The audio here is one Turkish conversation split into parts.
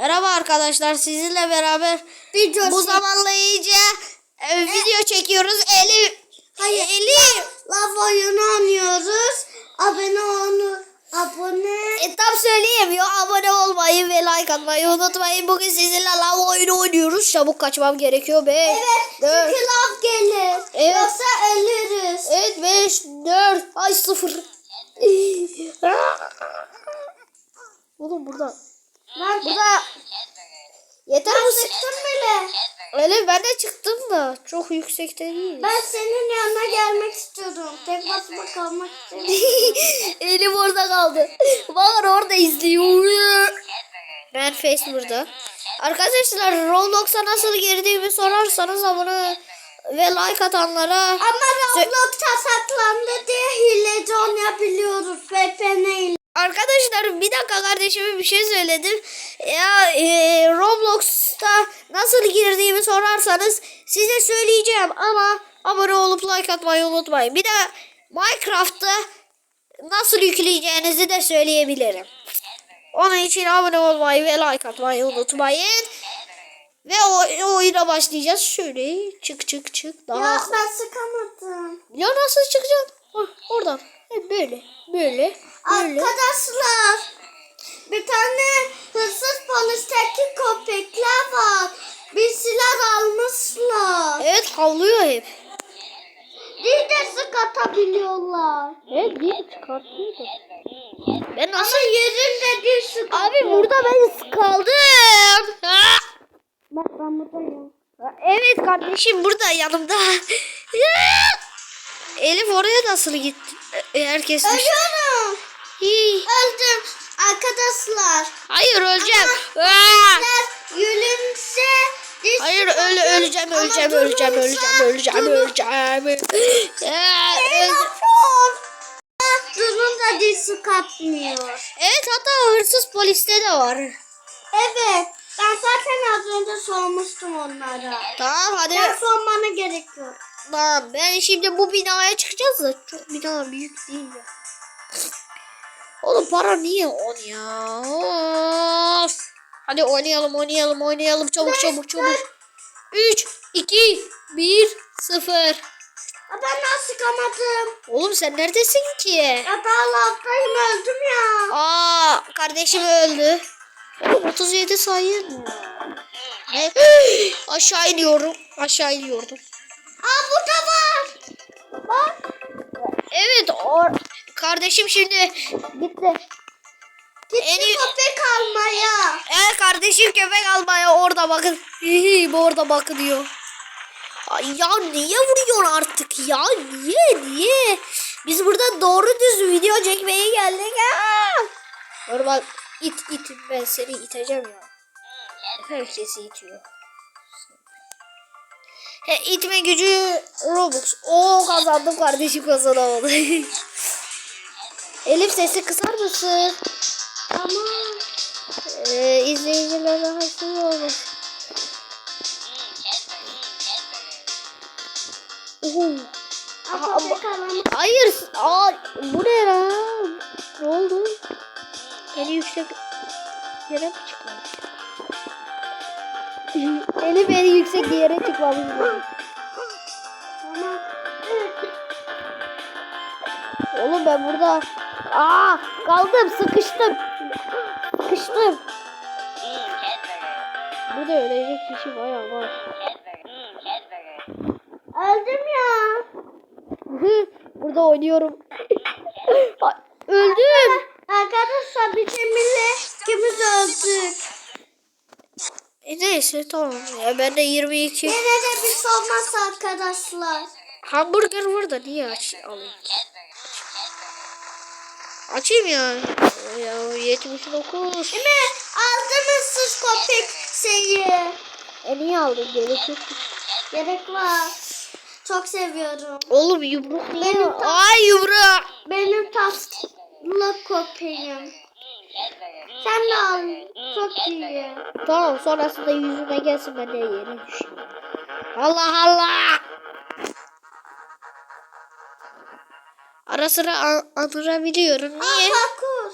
Merhaba arkadaşlar sizinle beraber Video bu zamanlayıcı e, video çekiyoruz. Elif Hayır. Elif Lav oyunu oynuyoruz. Abone olun. Abone. e, tam söyleyemiyor. Abone olmayı ve like atmayı unutmayın. Bugün sizinle lav oyunu oynuyoruz. Çabuk kaçmam gerekiyor be. Evet. Dört. Çünkü lav gelir. Evet. Yoksa ölürüz. Evet 5 4 ay 0. Oğlum burada. Ben, Burada yeter ben mi? sıktım bile. Elif ben de çıktım da çok yüksekte değil. Ben senin yanına gelmek istiyordum. Tek başıma kalmak istiyordum. Elim orada kaldı. Bakın orada izliyor. Ben Face burada. Arkadaşlar Roblox'a nasıl girdiğimi sorarsanız abone ve like atanlara Ama Roblox tasaklandı diye hileci oynayabiliyoruz. VPN ile. Arkadaşlar bir dakika kardeşime bir şey söyledim. Ya e, Roblox'ta nasıl girdiğimi sorarsanız size söyleyeceğim ama abone olup like atmayı unutmayın. Bir de Minecraft'ta nasıl yükleyeceğinizi de söyleyebilirim. Onun için abone olmayı ve like atmayı unutmayın. Ve o, o oyuna başlayacağız. Şöyle çık çık çık. Daha Ya ben sıkamadım. ya nasıl çıkacağım? Hah, oradan. Hep böyle. Böyle. Böyle. Arkadaşlar bir tane hırsız polisteki köpekler var. Bir silah almışlar. Evet havlıyor hep. Bir de sık atabiliyorlar. Evet bir çıkartıyor da. Ben nasıl? Ama yerinde bir sık Abi burada ben kaldım. Ha! Bak ben buradayım. Evet kardeşim burada yanımda. Elif oraya nasıl gitti? E, Herkes düştü. Ölüyorum. Hii. Öldüm. Arkadaşlar. Hayır öleceğim. Diş Hayır öyle öleceğim öleceğim öleceğim öleceğim öleceğim öleceğim. Telefon. Durun da diş sıkatmıyor. Evet hatta hırsız poliste de var. Evet. Ben zaten az önce sormuştum onlara. Tamam hadi. Ben sormana gerek yok. Tamam ben şimdi bu binaya çıkacağız da çok bina büyük değil ya. Oğlum para niye on ya? Of. Hadi oynayalım oynayalım oynayalım çabuk çabuk çabuk. 3, 2, 1, 0. Aa, Ben daha sıkamadım. Oğlum sen neredesin ki? Ya daha lavdayım öldüm ya. Aa kardeşim öldü. Oğlum 37 sayı. Ne? aşağı iniyorum. Aşağı iniyordum. Aa burada var. Bak. Evet o kardeşim şimdi gitti. Gitti En iyi- köpek almaya. Evet kardeşim köpek almaya orada bakın. Hihi, orada bakınıyor. Ay ya niye vuruyorsun artık ya? Niye niye? Biz burada doğru düz video çekmeye geldik ha. Normal it it ben seni iteceğim ya. Herkesi itiyor. He, itme gücü Robux. Oo kazandım kardeşim kazanamadı. Elif sesi kısar mısın? Ama Ee, izleyiciler rahatsız. Uhu. köpek alama. Hayır. Aa, bu ne ya? Ne oldu? Eli yüksek yere mi çıkmamış? Eli beni yüksek yere çıkmamış. Tamam. Oğlum ben burada... Aa kaldım sıkıştım. Sıkıştım. Burada ölecek kişi bayağı var. Öldüm ya. Burada oynuyorum. Öldüm. Arkadaşlar biz Emir'le ikimiz öldük. E neyse tamam ya ben de 22 Yine de bir olmaz arkadaşlar. hamburger var da niye aç alayım? Açayım ya. Ya 79. Emir aldınız siz köpek şeyi. E niye aldın gerek yok. Gerek var. Çok seviyorum. Oğlum yumruk niye? Benim Ay yumruk. Benim tatlı köpeğim. Sen de al. Çok iyi. Tamam sonrasında yüzüme gelsin ben de yere düşeyim. Allah Allah. Ara sıra an- anırabiliyorum. Aa Niye? parkur.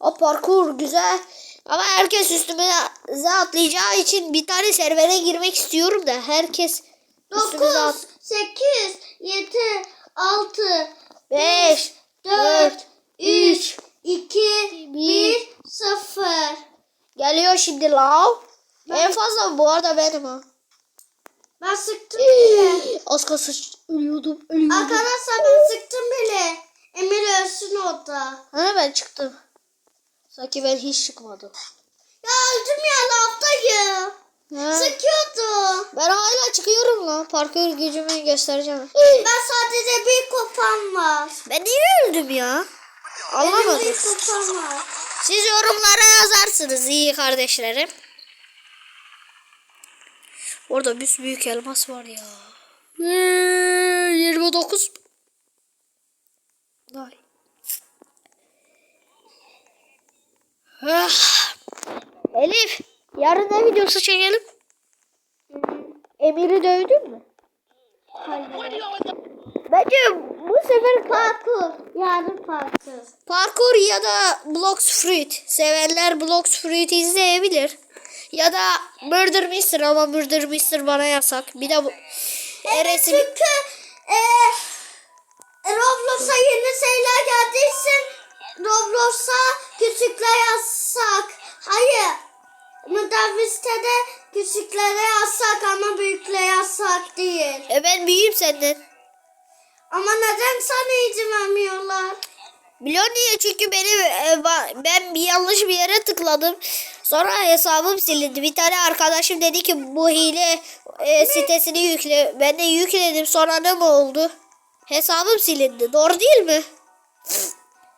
O parkur güzel. Ama herkes üstümüze atlayacağı için bir tane servere girmek istiyorum da herkes üstümüze at. 9, 8, 7, 6, 5, 4, 3, 3. 2, 1, 0. Geliyor şimdi lav. En fazla bu arada benim ha. Ben sıktım bile. Az kalsın ölüyordum ölüyordum. Arkadaşlar ben sıktım bile. Emir ölsün orada. Ha ben çıktım. Sanki ben hiç çıkmadım. Ya öldüm ya laftayım. Sıkıyordu. Ben hala çıkıyorum lan. Parkur gücümü göstereceğim. Ben sadece bir kopam var. Ben niye öldüm ya? Var. Siz yorumlara yazarsınız iyi kardeşlerim. Orada bir büyük elmas var ya. Ee, 29. Vay. Ah. Elif, yarın ne videosu çekelim? Emir'i dövdün mü? Bence bu sefer Parkur. Yarın parkur. Parkur ya da Blocks Fruit. Sevenler Blocks Fruit izleyebilir. Ya da Murder Mystery ama Murder Mystery bana yasak. Bir de bu Eres'in Çünkü e, Roblox'a yeni şeyler için Roblox'a küçükler yasak. Hayır. Müdaviste de küçüklere yasak ama büyüklere yasak değil. e ben büyüğüm senden. Ama neden sana izin vermiyorlar? Biliyor niye? Çünkü benim e, ben bir yanlış bir yere tıkladım. Sonra hesabım silindi. Bir tane arkadaşım dedi ki bu hile e, sitesini yükle. Ben de yükledim. Sonra ne mi oldu? Hesabım silindi. Doğru değil mi?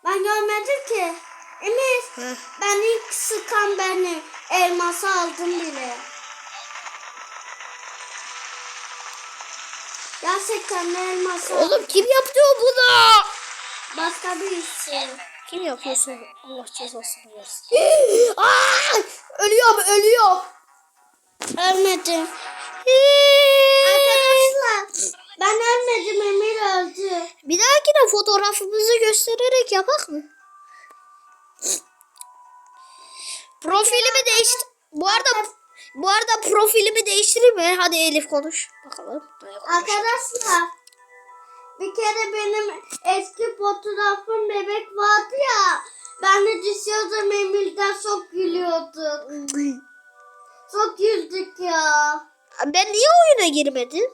Ben görmedim ki. Emir Heh. ben ilk sıkan benim. Elması aldım bile. Gerçekten de elması. Oğlum kim yaptı bunu? Başka bir isim. Kim yapıyorsa Allah cezasını versin. Aa, ölüyorum ölüyorum. Ölmedim. Arkadaşlar ben ölmedim Emir öldü. Bir dahakine fotoğrafımızı göstererek yapak mı? Profilimi değiştir. Bu arada bu arada profilimi değiştireyim mi? Hadi Elif konuş. Bakalım. Arkadaşlar bir kere benim eski fotoğrafım bebek vardı ya. Ben de düşüyordum Emir'den çok gülüyorduk. Çok güldük ya. Ben niye oyuna girmedim?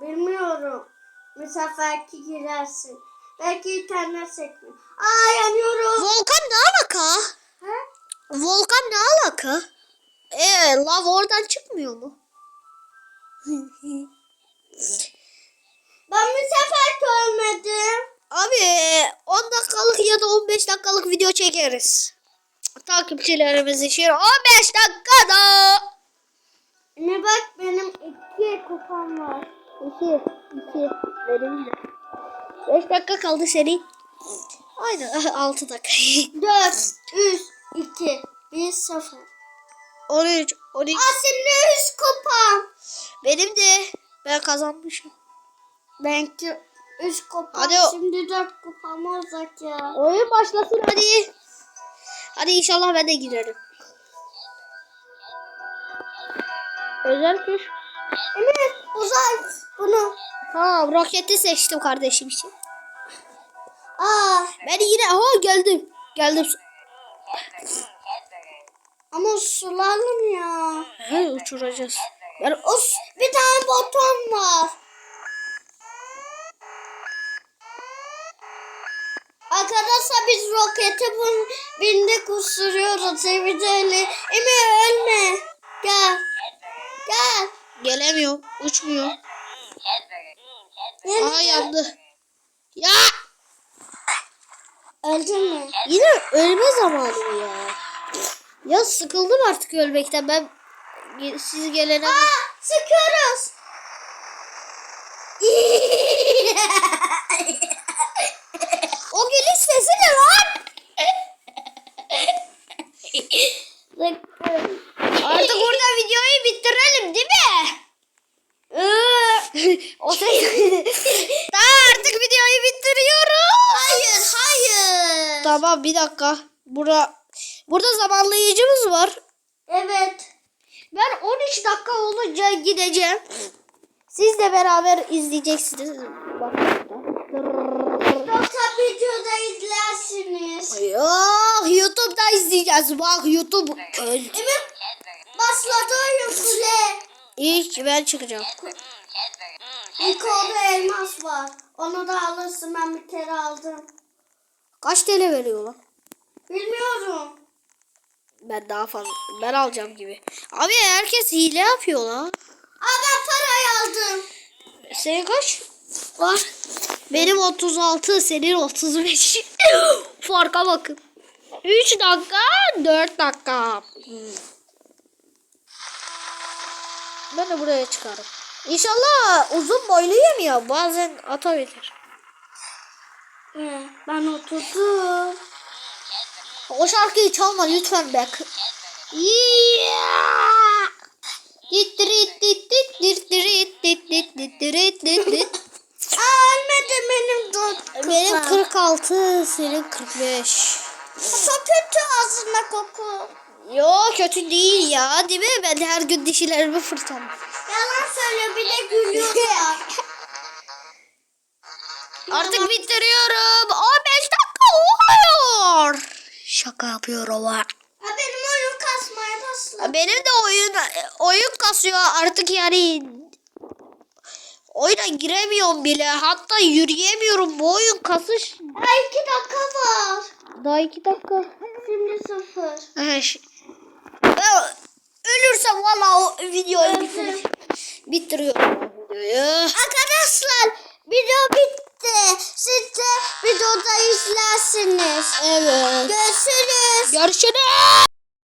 Bilmiyorum. Bu seferki girersin. Belki internet sekme. Aa yanıyorum. Volkan ne alaka? He? Volkan ne alaka? Ee, lav oradan çıkmıyor mu? Ben bu sefer görmedim. Abi 10 dakikalık ya da 15 dakikalık video çekeriz. Takipçilerimiz için 15 dakikada. Ne bak benim iki kupam var. 2 2 benim de. 5 dakika kaldı senin. Aynen 6 dakika. 4, 3, 2, 1, 0. 13 12 Aa şimdi 3 kupam. benim de ben kazanmışım. Benki 3 kupam. Hadi o- Şimdi 4 kupam olacak ya. Oyun başlasın hadi. Hadi inşallah ben de girerim. Özel kuş. Emir uzay bunu. Ha roketi seçtim kardeşim için. Aa Ben yine ha geldim. Geldim. Sulalım ya. He, uçuracağız. Ben O s- bir tane boton var. Arkadaşlar biz rokete bun, bindik uçuruyoruz. Evde öyle. Emir ölme. Gel. Gel. gelemiyorum. Uçmuyor. Aa yandı. Ya Öldün mü? yine ölme zamanı ya. Ya sıkıldım artık ölmekten. Ben siz gelene Aa, sıkıyoruz. o gülüş sesi ne lan? Artık burada videoyu bitirelim değil mi? o ses. tamam artık videoyu bitiriyoruz. Hayır, hayır. Tamam bir dakika. Bura, burada zamanlayıcımız var. Evet. Ben 13 dakika olunca gideceğim. Siz de beraber izleyeceksiniz. Bak. Yoksa videoda izlersiniz. Yok YouTube'da izleyeceğiz. Bak YouTube. Evet. Başladı oyun kule. İlk ben çıkacağım. İlk orada elmas var. Onu da alırsın ben bir kere aldım. Kaç TL veriyor lan? Bilmiyorum. Ben daha fazla. Ben alacağım gibi. Abi herkes hile yapıyor lan. Aa ben parayı aldım. Senin kaç? Var. Benim 36, senin 35. Farka bakın. 3 dakika, 4 dakika. Hmm. Ben de buraya çıkarım. İnşallah uzun boyluyum ya. Bazen atabilir. Hı, ben oturdum. O şarkıyı çalma lütfen bak. Yeah. Dittirit dittit dittirit dittit dittirit dittit. Benim dört. Benim 46, senin 45. Çok kötü ağzına koku. Yo kötü değil ya değil mi? Ben her gün dişilerimi fırçam. Yalan söyle bir de gülüyorlar. Artık bitiriyorum. 15 dakika oluyor. Şaka yapıyorum ha. Ha benim oyun kasmaya başladı. Benim de oyun oyun kasıyor artık yani. Oyuna giremiyorum bile. Hatta yürüyemiyorum. Bu oyun kasış. Ha iki dakika var. Daha iki dakika. Şimdi sıfır. Ben ölürsem valla o videoyu Evet. bitir bitiriyorum. Arkadaşlar video bitti. Siz de videoda izlersiniz. Evet. Görüşürüz. Görüşürüz.